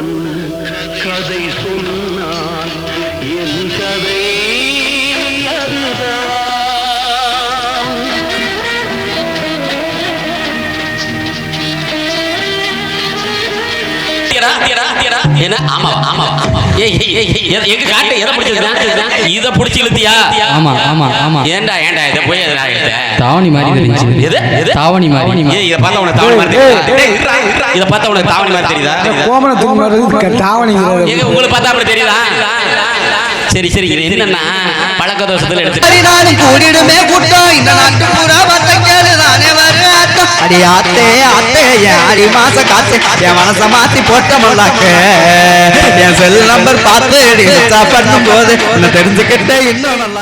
மூடன் கதை சொன்னான் என் கதை அதுதான். என்ன ஆமா ஆமா ஆமா ஏய் ஏய், ஏய் ஏய், எத- எங்க காட்டு எதை பிடிச்சிருக்கா இத பிடிச்சி இழுத்தியா? ஆமா ஆமா ஆமா. ஏன்டா ஏன்டா இத போய் எதுடா எடுத்த? தாவணி மாதிரி தெரிஞ்சு எது எது? தாவணி மாதிரி. ஏய் இத பார்த்தா உனக்கு தாவணி மாதிரி தெரியுதா. இத பார்த்தா உனக்கு தாவணி மாதிரி தெரியுதா? கோமணத்துக்கு மாதிரி தாவணிங்கிறது. ஏங்க உங்களுக்கு பார்த்தா அப்படி தெரியுதா? சரி சரி இது என்னன்னா பழக்க தோஷத்துல எடுத்து நாளும் கூடிடுமே கூட்டம் இந்த நாட்டு பூரா பத்த கேளுதானே வரு ஆட்டம் அடி ஆத்தே ஆத்தே என் அடி மாச காத்து என் மனச மாத்தி போட்ட மல்லாக்கு. என் செல் நம்பர் பார்த்து பண்ணும் போது தெரிஞ்சுக்கிட்டே இன்னும் நல்லா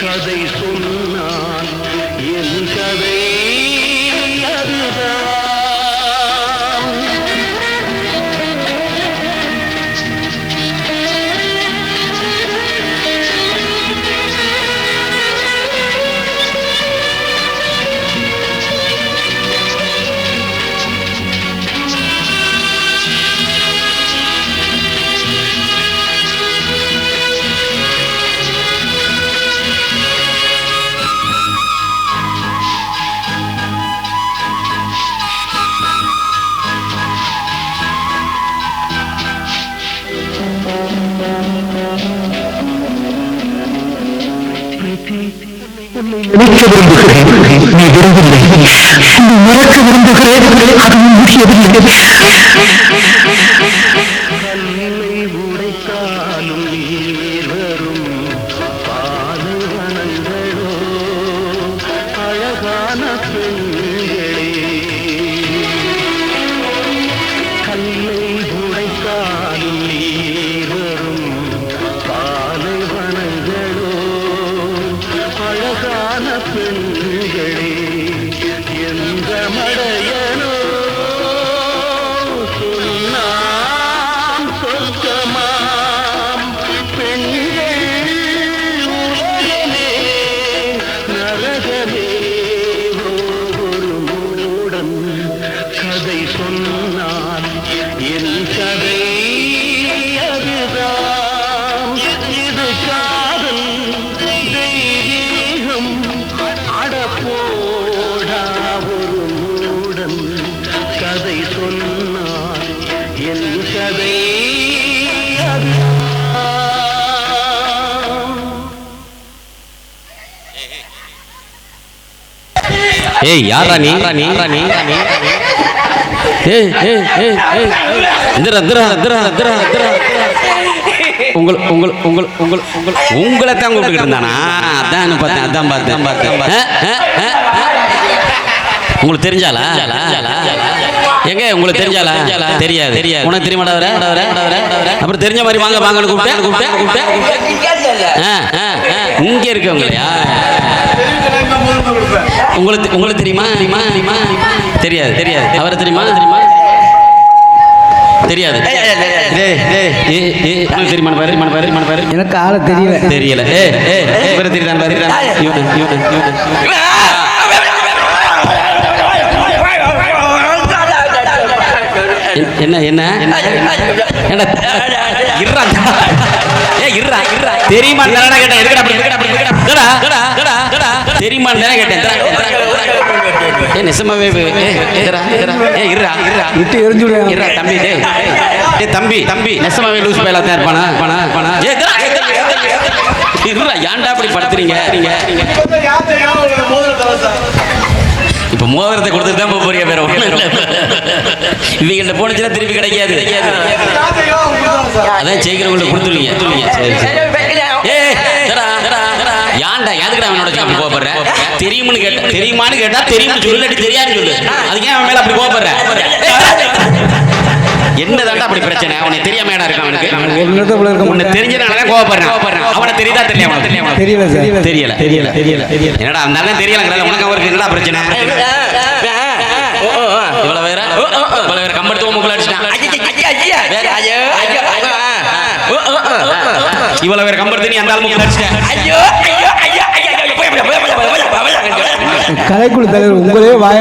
கதை சொன்னால் நினைக்க விரும்புகிறேன் நீ விரும்பவில்லை நீ மறக்க விரும்புகிறேன் அதுவும் முடியவில்லை ಮಾಡೋ ஏய் யாரா நீ? நீ? நீ? இந்திரா உங்கள் உங்கள் உங்கள் உங்கள் உங்கள் உங்களை தான் கூப்பிட்டுக்கிட்டு இருந்தானா? அதான் பார்த்தேன் அதான் பார்த்தேன். பார்த்தேன். உங்களுக்கு தெரிஞ்சாலா எங்க உங்களுக்கு தெரிஞ்சாலா தெரியாது. தெரியாது. உனக்கு தெரியுமாடா அவரை? அப்புறம் தெரிஞ்ச மாதிரி வாங்க வாங்கன்னு கூப்பிட்டேன்? கூப்பிட்டேன். இங்க இருக்கவங்களையா? உங்களுக்கு உங்களுக்கு தெரியுமா? தெரியுமா தெரியுமா தெரியாது தெரியாது. அவரை தெரியுமா? தெரியுமா தெரியாது டேய், டேய், ஏ, ஏ, உனக்கு தெரியுமா பாரு மன பாரு மன பாரு. எனக்கு ஆள தெரியல. தெரியல. ஏ ஏ இவரை தெரியுதான் பாரு. என்ன என்ன? என்ன என்ன இருறா ஏ இருறா இருறா தெரியுமா கேட்டேன். எதுக்குடா அப்படி எதுக்குடா அப்படி எதுக்குடா டடா டடா டடா டடா தெரியுமா தானே கேட்டேன். ஏ நிசமாவே ஏ ஏ இருறா இருறா விட்டு எரிஞ்சு. இருறா தம்பி டேய். டேய் தம்பி தம்பி. நெசமாவே லூஸ் பையலா தான் இருப்பானா? பணா பணா ஏ இருறா ஏன்டா அப்படி படுத்துறீங்க? நீங்க இப்ப மோதிரத்தை கொடுத்துட்டு தான் போக போறீங்க வேற இவங்கள்ட்ட போனுச்சுன்னா திருப்பி கிடைக்காது. அதான் ஜெயிக்கிறவங்கள்ட்ட கொடுத்துருவீங்க. கொடுத்துருவீங்க சரி சரி. தடா. ஏன்டா எதுக்குடா அவனோட அப்படி கோபப்படுற தெரியும்னு கேட்டா தெரியுமான்னு கேட்டா தெரியும்னு சொல்லு தெரியாதுன்னு சொல்லு. அதுக்கு ஏன் அவன் மேல அப்படி கோபப்படுற என்னதாண்டா அப்படி பிரச்சனை? அவனுக்கு தெரியாம இடம் இருக்கான் அவனுக்கு? உன்னை மாட்டேன்? தெரிஞ்சனால கோபப்படுறான் அவனை தெரியுதா தெரியல அவனுக்கு தெரியல தெரியல. தெரியல. தெரியல. தெரியல. என்னடா அந்த அண்ணன் தெரியலங்கிறத உனக்கு அவருக்கு என்னடா பிரச்சனை? இவ்வளவு வேற? இவ்வளவு வேற? கம்பெடுத்து முக்குள்ள அடிச்சிட்டான். இவ்வளவு வேற கம்பெடுத்து நீ அந்த ஆள் முக்குள்ள அடிச்சிட்ட கலைக்குழு தலைவர் உங்களே வாய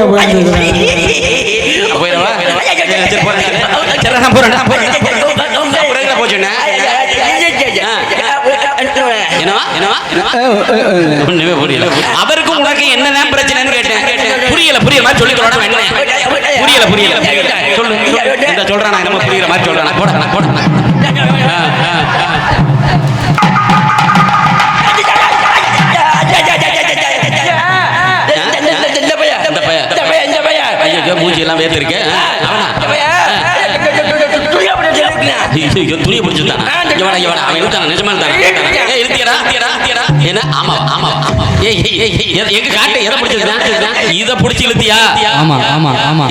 சரி போறேன் போறேன் போறேன் ஒண்ணுமே புரியல. அவருக்கும் உனக்கு என்னதான் பிரச்சனைன்னு கேட்டேன் புரியல புரியல மாதிரி சொல்லி சொல்லணும் புரியல புரியல சொல்லு இந்த சொல்றான் நான் என்னமோ மாதிரி சொல்றான்? போட போட எல்லாம் துணியை பிடிச்சிருந்தானா இவனா இவனா அவன் இழுத்தானா? நிஜமா என்ன? ஆமா ஆமா எங்க காட்டு? எதை இத பிடிச்சி இழுத்தியா ஆமா ஆமா. ஆமா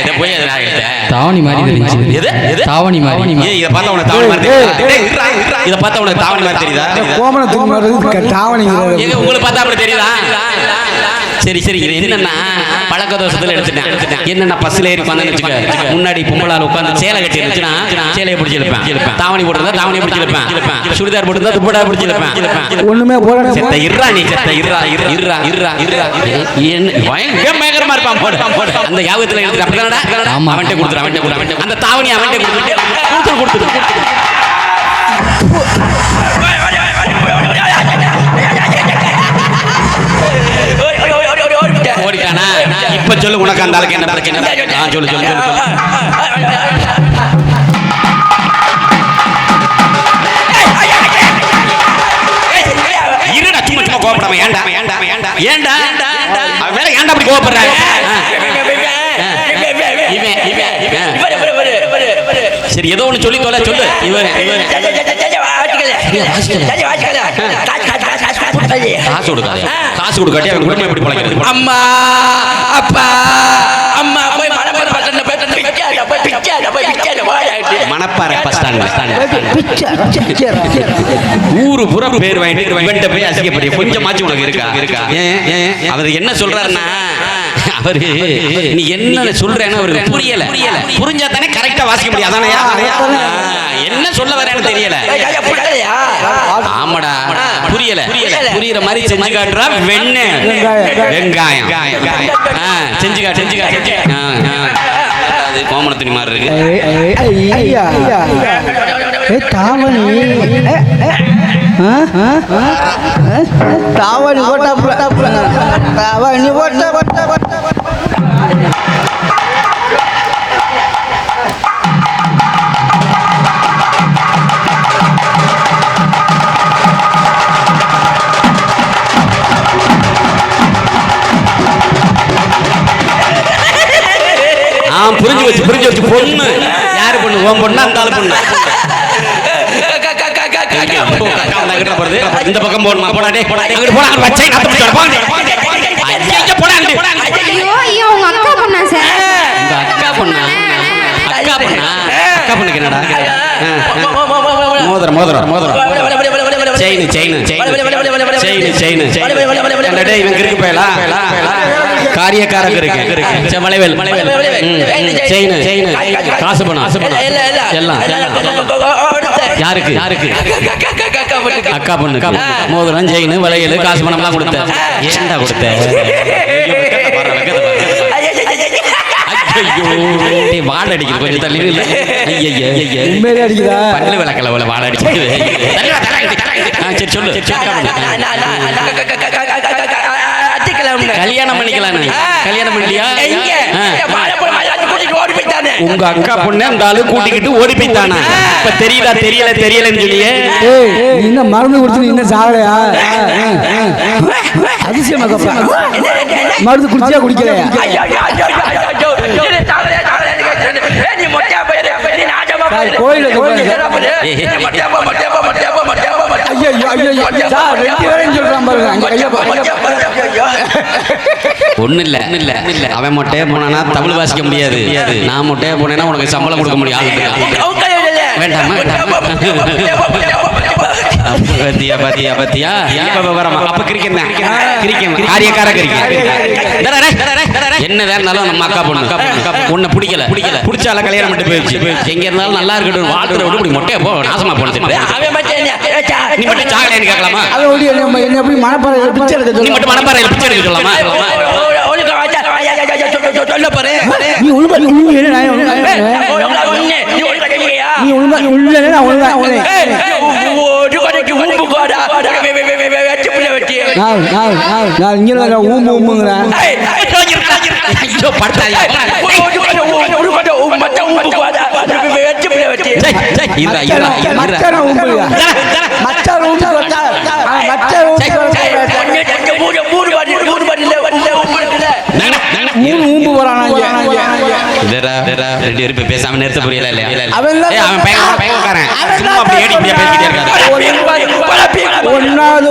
இத போய் எதுனா இழுத்த தாவணி மாதிரி தெரிஞ்சு எது? எது? தாவணி மாதிரி. ஏய் இத பார்த்தா உனக்கு தாவணி மாதிரி தெரியுதா. இத பார்த்தா உனக்கு தாவணி மாதிரி தெரியுதா? கோமணத்துக்கு மாதிரி எங்க உங்களுக்கு பார்த்தா அப்படி தெரியுதா? சரி சரி இது என்னன்னா பழக்க தோஷத்துல எடுத்துட்டேன். எடுத்துட்டேன். என்னன்னா பஸ்ல ஏறி உட்காந்து முன்னாடி பொம்பளால உட்காந்து சேலை கட்டி இருந்துச்சுன்னா சேலையை பிடிச்சி இழுப்பேன். தாவணி போட்டிருந்தா தாவணியை பிடிச்சி இழுப்பேன். சுடிதார் போட்டிருந்தா துப்படா பிடிச்சி இழுப்பேன். ஒண்ணுமே போட செத்த இருறா நீ செத்த இருறா இருறா இருறா இருறா என்ன பயங்கர பயங்கரமா இருப்பான் போடு போடு. அந்த யாபத்துல எடுத்துட்டு அப்படிதானடா? ஆமா. அவன்கிட்ட கொடுத்துரு அவன்கிட்ட கொடு அந்த தாவணி அவன்கிட்ட கொடுத்துரு. ஆளுக்கு என்ன பிரச்சனை சொல்லு சொல்லு சொல்லு சொல்லு இருடா சும்மா சும்மா கோவப்படாம ஏன்டா ஏன்டா ஏன்டா ஏன்டா அவன் வேற ஏன்டா அப்படி இவன் சரி ஏதோ ஒண்ணு சொல்லி தொலை சொல்லு இவன் இவன் காசு கொடுக்காது. காசு கொடுக்காட்டி அவன் குடும்பம் எப்படி பழகிறது அம்மா அப்பா அம்மா போய் மணப்பற பஸ் ஊரு பூரா பேர் வாங்கிட்டு போய் அசிங்கப்படிய கொஞ்சமாச்சும் உனக்கு இருக்கா? இருக்கா? அவர் என்ன சொல்றாருன்னா அவரு நீ என்ன சொல்றேன்னு அவருக்கு புரியல. புரியல. புரிஞ்சா தானே கரெக்டா வாசிக்க முடியும். அதானயா என்ன சொல்ல வரேன்னு தெரியல. ஆமாடா. புரியல. புரியல. புரியுற மாதிரி செஞ்சு காட்டுறா வெண்ணெய் வெங்காயம். ஆ, செஞ்சு காட்டு செஞ்சு காட்டு. அது கோமண துணி மாதிரி இருக்கு. தாவணி? தாவணி தாவணி போட்ட போட்ட போட்ட பிரிஞ்சு வச்சு பிரிஞ்சு வச்சு பொண்ணு யாரு பொண்ணு உன் பொண்ணு அந்த ஆளு பொண்ணு. இந்த பக்கம் போடணுமா போடா டேய் போடா போடா வச்சே நாத்து ஐயா போடா அங்கிட்டு. ஐயோ ஐயோ உங்க அக்கா பண்ணா சார் இந்த அக்கா பொண்ணா அக்கா பொண்ணா அக்கா பொண்ணுக்கு என்னடா. மோதிரம் மோதிரம் மோதிரம் chain chain chain chain chain டேய் இவன் கிறுக்கு பயலா காரியக்காரங்க இருக்கு சே, மலைவேல் செயின் செயின் காசு பணம் எல்லாம் யாருக்கு யாருக்கு அக்கா பொண்ணு மோதிரம் செயின் வளையல் காசு பணம்லாம் கொடுத்த ஏன்டா கொடுத்த ஐயோ டேய் வாட அடிக்குது கொஞ்சம் தள்ளி அடிக்குதா பல்லு விளக்கல அடிக்குது ஆ, சரி சொல்லு. கல்யாணம் பண்ணிக்கலாம் கல்யாணம் பண்ணலையா ஆ. உங்க அக்கா பொண்ணு அந்த ஆளு கூட்டிக்கிட்டு ஓடி போய்த்தானா இப்ப தெரியல தெரியல தெரியலன்னு சொல்லியே என்ன மருந்து குடிச்சு நீ என்ன சாகலையா அதிசயமா மருந்து குடிச்சியா குடிக்கலையா ஒண்ணு இல்ல ஒண்ணு இல்ல இல்ல அவன் மொட்டையா போனானா தமிழ் வாசிக்க முடியாது நான் மொட்டையா போனேன்னா உனக்கு சம்பளம் கொடுக்க முடியும் ஆளுக்கு வேண்டாமா பத்தியா பத்தியா பத்தியா இப்ப விவரமா அப்ப கிரிக்கெட் கிரிக்கெட் காரியக்கார கிரிக்கெட் என்ன வேணாலும் நம்ம அக்கா பொண்ணு அக்கா பொண்ணு உன்னை பிடிக்கல பிடிக்கல பிடிச்சால கல்யாணம் மட்டும் போயிடுச்சு எங்க இருந்தாலும் நல்லா இருக்கட்டும் வாழ்க்கை விட்டு இப்படி மொட்டையா போ நாசமா போனது நீ மட்டும் சாகலைன்னு கேட்கலாமா என்ன எப்படி மனப்பாறை பிச்சை எடுக்க நீ மட்டும் மனப்பாறையில் பிச்சை எடுக்கலாமா நீ உள்ள நான் நான் நான் இங்க ஊம்பு ஊம்புங்கிறேன் ஐயோ பேசாம நிறுத்த ஒன்னாவது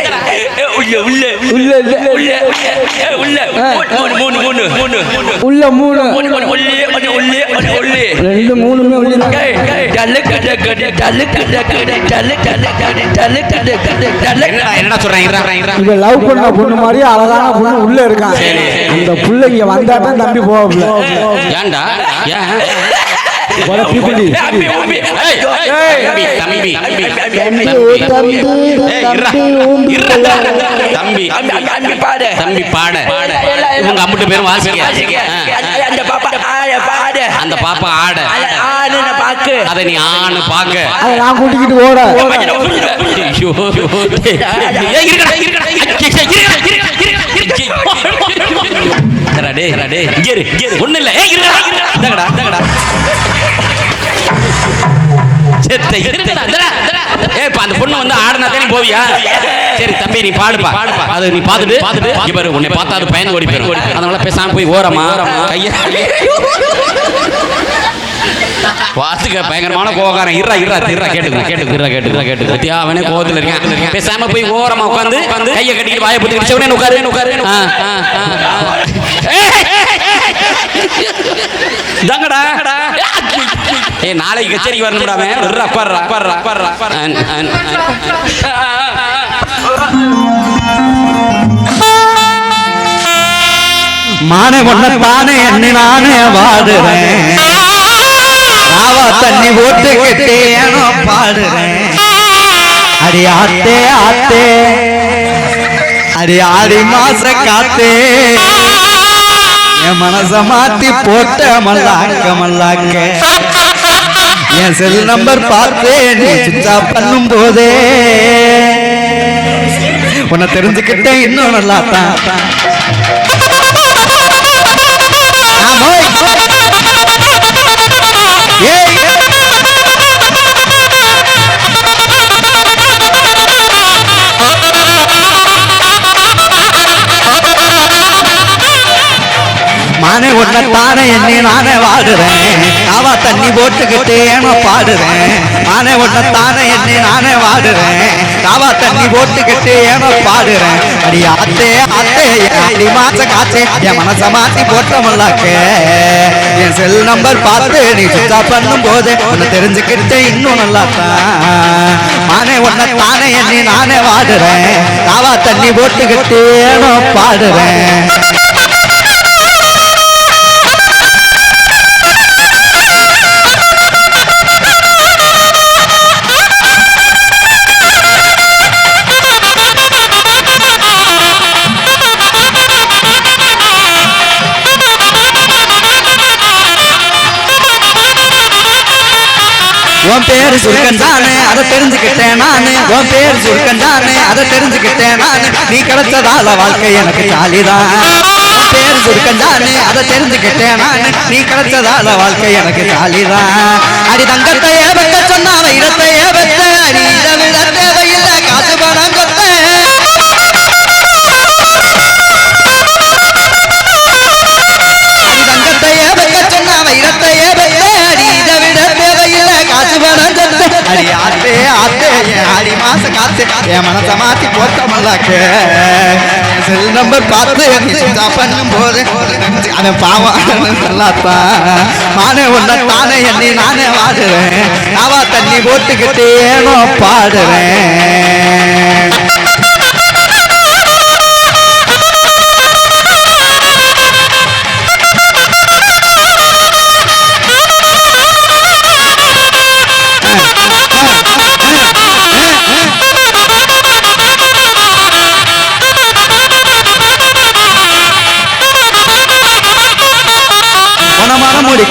உள்ள மூணு ரெண்டு மூணுமே என்னடா சொல்றேன் லவ் பண்ண பொண்ணு மாதிரி அழகான பொண்ணு உள்ள இருக்கான் அந்த புள்ள இங்க வந்தா தான் தம்பி போகல ஏன்டா ஏன் தம்பி தம்பி பாடு தம்பி பாட பாட இவங்க அம்பட்டு பேரும் வாசிக்க அந்த பாப்பா ஆட பாட அந்த பாப்பா ஆட ஆடுன பாக்கு அதை நீ ஆணு பாக்க அதை நான் கூட்டிக்கிட்டு ஓட ஐயோ இருக்கடா இருக்கடா இருக்கடா இருக்கடா இருக்கடா இருடா, டேய், இருடா, டேய். இங்க இரு, இங்க இரு. ஒண்ணும் இல்ல. ஏய். செத்த, இருக்கடா, இந்தடா, இந்தடா. ஏய், இப்ப அந்த பொண்ணு வந்து ஆடுனா தானே போவியா? சரி தம்பி நீ பாடுப்பா. அது நீ பாத்துட்டு பாத்துட்டு இங்க பாரு உன்னை பார்த்தா அது பயந்து ஓடி போயிடும் அதனால பேசாம போய் ஓரமா கைய வாத்துக்க பயங்கரமான கோவக்காரன். இருடா இருடா இருடா கேட்டுக்க கேட்டுக்க இருடா கேட்டுக்க கேட்டுக்க பத்தியா அவனே கோவத்துல இருக்கான். பேசாம போய் ஓரமா உட்காந்து கைய கட்டிட்டு வாயை பத்தி உட்காரு உட்காரு. தங்கடா ஏ நாளைக்கு கச்சேரிக்கு வரணும்டா வர்ற பர்ற பர்ற பர்ற மானே ஒன்ன தானே என்னை நானே வாடுறேன். ஆவா தண்ணி போட்டுக்கிட்டே ஏனோ பாடுறேன். அடி ஆத்தே ஆத்தே. அடி ஆடி மாச காத்தே. என் மனச மாத்தி போட்ட மல்லாக்க மல்லாக்க. என் செல் நம்பர் பார்த்து பண்ணும் போதே உன்னை தெரிஞ்சுக்கிட்டேன் இன்னும் நல்லா தான் நானே உன்னை தானே என்னை நானே வாடுறேன் அவா தண்ணி போட்டுக்கிட்டு ஏனோ பாடுறேன் நானே உன்னை தானே என்னை நானே வாடுறேன் அவா தண்ணி போட்டுக்கிட்டு ஏனோ பாடுறேன் அடி ஆத்தே ஆத்தே அடி மாச காச்சே என் மனச மாத்தி போட்டமல்லாக்க என் செல் நம்பர் பார்த்து நீ சுத்தா பண்ணும் போது உன்னை தெரிஞ்சுக்கிட்டு இன்னும் நல்லா மானே உன்னை தானே என்னை நானே வாடுறேன் அவா தண்ணி போட்டுக்கிட்டு ஏனோ பாடுறேன் உன் பேரு சுருக்கன் தானே அதை தெரிஞ்சுக்கிட்டேன் நானு. உன் பேரு சுருக்கன் தானே அதை தெரிஞ்சுக்கிட்டேன் நானு. நீ கிடைச்சதால வாழ்க்கை எனக்கு ஜாலிதான். பேரு சுருக்கன் தானே அதை தெரிஞ்சுக்கிட்டேன் நானு. நீ கிடைச்சதால வாழ்க்கை எனக்கு ஜாலிதான். அடி தங்கத்தை வெக்க சொன்னா வைரத்தை தேவையில்லை காசு பணம் கொத்த அடி ஆத்தே ஆத்தே என் ஆடி மாச காத்து என் மனச மாத்தி போட்ட மல்லாக்கு. செல் நம்பர் பார்த்து சுத்தா பண்ணும் போது அவன் பாவம் நல்லாத்தான் நானே உன்னை தானே என்னை நானே வாடுறேன் அவா தண்ணி போட்டுக்கிட்டு ஏனோ பாடுறேன்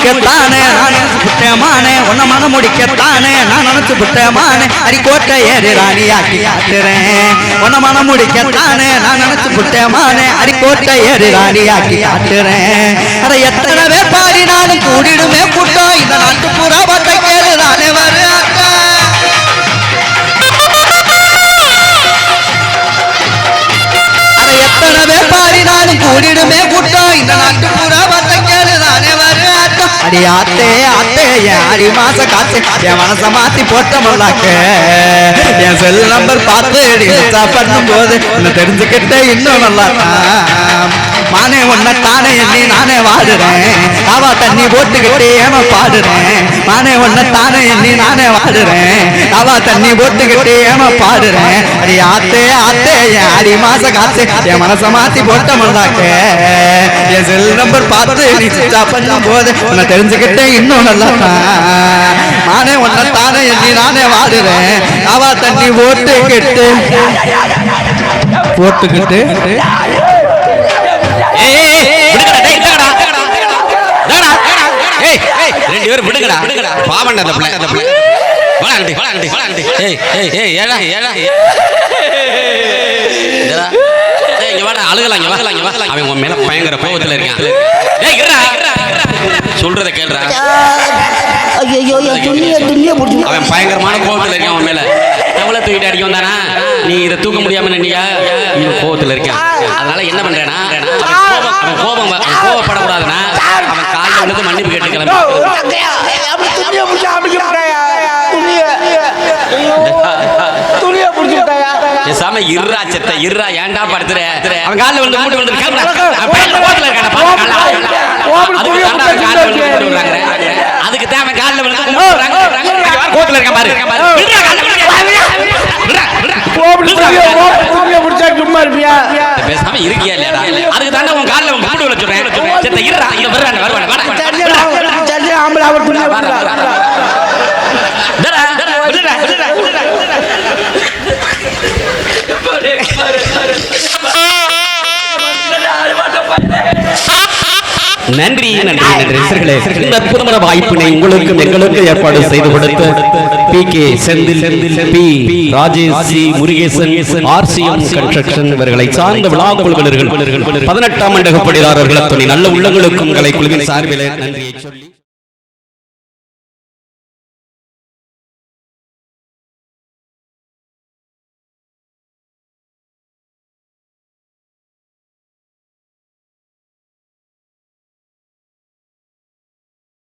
முடிக்கத்தானே? நான் நினைச்சு புட்டேமானே உன்ன மனம் முடிக்கத்தானே? நான் நினைச்சு புட்டேமானே அரிக்கோட்டை ஏறி ராணியாக்கி காட்டுறேன். உன்ன மனம் முடிக்கத்தானே? நான் நினைச்சு புட்டேமானே அரிக்கோட்டை ஏறி ராணியாக்கி காட்டுறேன். அதை எத்தனை பேர் பாடினாலும் கூடிடுமே கூட்டம். இந்த நாட்டு அடி ஆத்தே ஆத்தே என் அடி மாச காத்து என் மனச மாத்தி போட்ட மல்லாக்க. என் செல் நம்பர் பார்த்து பண்ணும் போது தெரிஞ்சுக்கிட்டே இன்னும் நல்லா மானே உன்னை தானே எண்ணி நானே வாடுறேன். அவா தண்ணி போட்டுக்கிட்டே ஏமா பாடுறேன். மானே உன்னை தானே எண்ணி நானே வாடுறேன். அவா தண்ணி போட்டுக்கிட்டே ஏமா பாடுறேன். அடி ஆத்தே ஆத்தே என் அடி மாச காத்து என் மனச மாத்தி போட்ட மல்லாக்க என் செல் நம்பர் பார்த்து நீ சுத்தா பண்ணும் போது உன்னை தெரிஞ்சுக்கிட்டே இன்னும் நல்லா மானே உன்னை தானே எண்ணி நானே வாடுறேன். அவா தண்ணி போட்டுக்கிட்டு போட்டுக்கிட்டு. ரெண்டு பேரும் விடுங்கடா. பாவம்டா அந்த பிள்ளை, அந்த பிள்ளை. வாடா வாடா அங்கிட்டு, வாடா அங்கிட்டு. ஏய், ஏய், ஏய், ஏடா, ஏடா, ஏ- இந்தடா. ஏய், இங்க வாடா, அழுகலாம், இங்க வா, இங்க வா. அவன் உன் மேல பயங்கர கோவத்துல இருக்கான். ஏய், இருடா. சொல்றத கேளுடா. ஐயோ துணியை துணியை பிடிச்சி அவன் பயங்கரமான கோவத்துல இருக்கான் அவன் மேல. எவ்வளவு தூக்கிட்டு அடிக்க வந்தானா? நீ இதை தூக்க முடியாம நின்னியா? இன்னும் கோவத்துல இருக்கான். அதனால என்ன பண்றேனா அவன் கோபம் அவன் கோபம் அவன் காலில் விழுந்து மன்னிப்பு கேட்டு கிளம்பி அப்படி துணியை பிடிச்சி அமைக்க விட்டாயா துணியை துணியை பிடிச்சி விட்டாயா பேசாம இருறா செத்த இருறா ஏன்டா படுத்துற? அவன் காலில் விழுந்து மூட்டு கால்ல. அதுக்கு தான் அவன் காலில் விழுறாங்க. கோவத்துல இருக்கான் பாரு. பேசாம இருக்கியா அதுக்கு தாண்டா உன் காலில் உன் மூட்டு சொல்றேன். செத்த இங்க ஆம்பளை அவர் நன்றி நன்றி அற்புதமான வாய்ப்பினை உங்களுக்கும் எங்களுக்கும் ஏற்பாடு செய்து கொடுத்த P K Senthil P Rajesh C Murugesan RCM construction இவர்களை சார்ந்த விழா குழுவினர்கள் பதினெட்டாம் மண்டகப்படிதாரர்கள் அத்தனை நல்ல உள்ளங்களுக்கும் கலை குழுவின் சார்பில் நன்றியை